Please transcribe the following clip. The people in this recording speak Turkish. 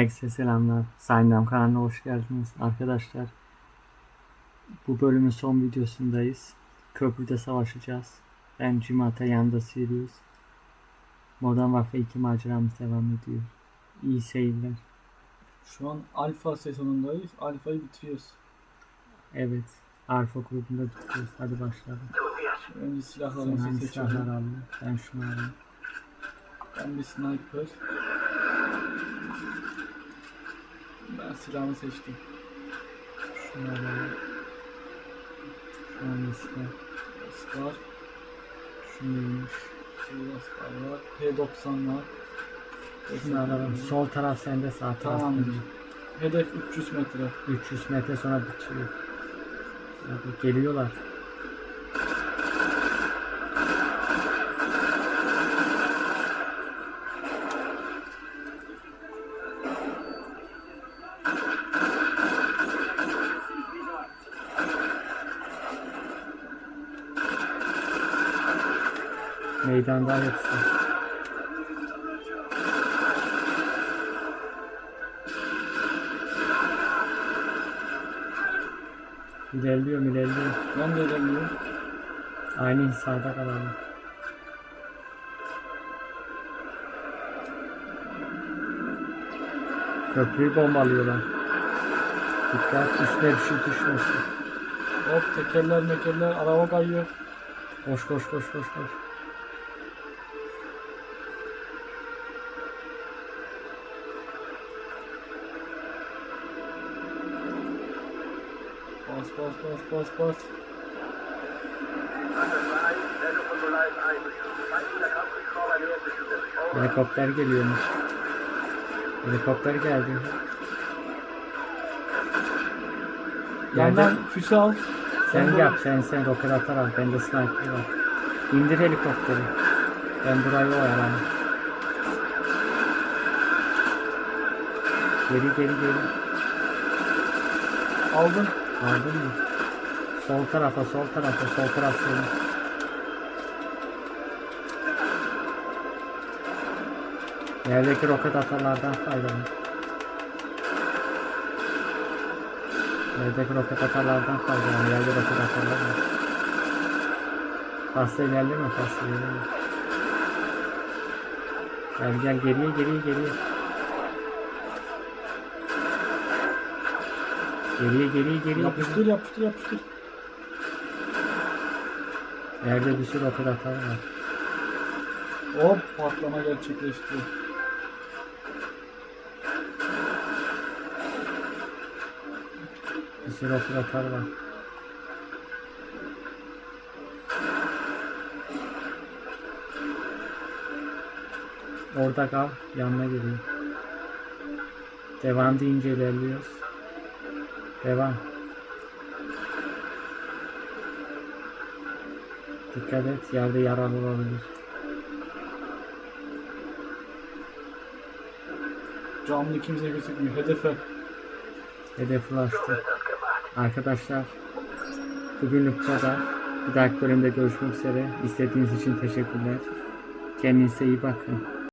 Herkese selamlar. Sayındam kanalına hoş geldiniz arkadaşlar. Bu bölümün son videosundayız. Köprüde savaşacağız. Ben Cimata yanında Sirius. Modern Warfare 2 maceramız devam ediyor. İyi seyirler. Şu an alfa sezonundayız. Alfayı bitiriyoruz. Evet. Alfa grubunda bitiriyoruz. Hadi başlayalım. Önce silahlarımızı silahlar seçelim. aldın? Ben şunu alayım. Ben bir sniper. Ben silahımı seçtim. Şunu alayım. Şu an silah. Scar. Şunuymuş. Şurada Scar var. P90 var. Şunu alalım. Sol taraf sende sağ taraf Tamamdır. Hedef 300 metre. 300 metre sonra bitiyor. Hadi geliyorlar. Meydanda hepsi. İlerliyorum ilerliyorum. Ben de edemiyorum. Aynı hizada kalalım. Köprüyü bombalıyorlar. Dikkat üstüne bir şey düşmesin. Hop tekerler mekerler araba kayıyor. Koş koş koş koş koş. Bas bas bas bas bas. Helikopter geliyormuş. Helikopter geldi. Yerde Yandan füze al. sen de- yap sen sen roket atar al. Bende sniper var. İndir helikopteri. Ben burayı oyalarım. Geri geri geri. Aldın. Aldın mı? Sol tarafa, sol tarafa, sol taraf senin. Yerdeki roket atarlardan faydalan. Yerdeki roket atarlardan faydalan. Yerde roket atarlar var. Fazla ilerleme, fazla ilerleme. Gel gel geriye geriye geriye. Geriye geriye geriye. Yapıştır yapıştır yapıştır. Yerde bir sürü roket atar var. Hop patlama gerçekleşti. Bir sürü roket atar var. Orada kal, yanına geliyor. Devam deyince ilerliyoruz. Devam. Dikkat et, yerde yaralı olabilir. Canlı kimse gözükmüyor. Hedefe. Hedef ulaştı. Arkadaşlar, bugünlük bu kadar. Bir dahaki bölümde görüşmek üzere. İzlediğiniz için teşekkürler. Kendinize iyi bakın.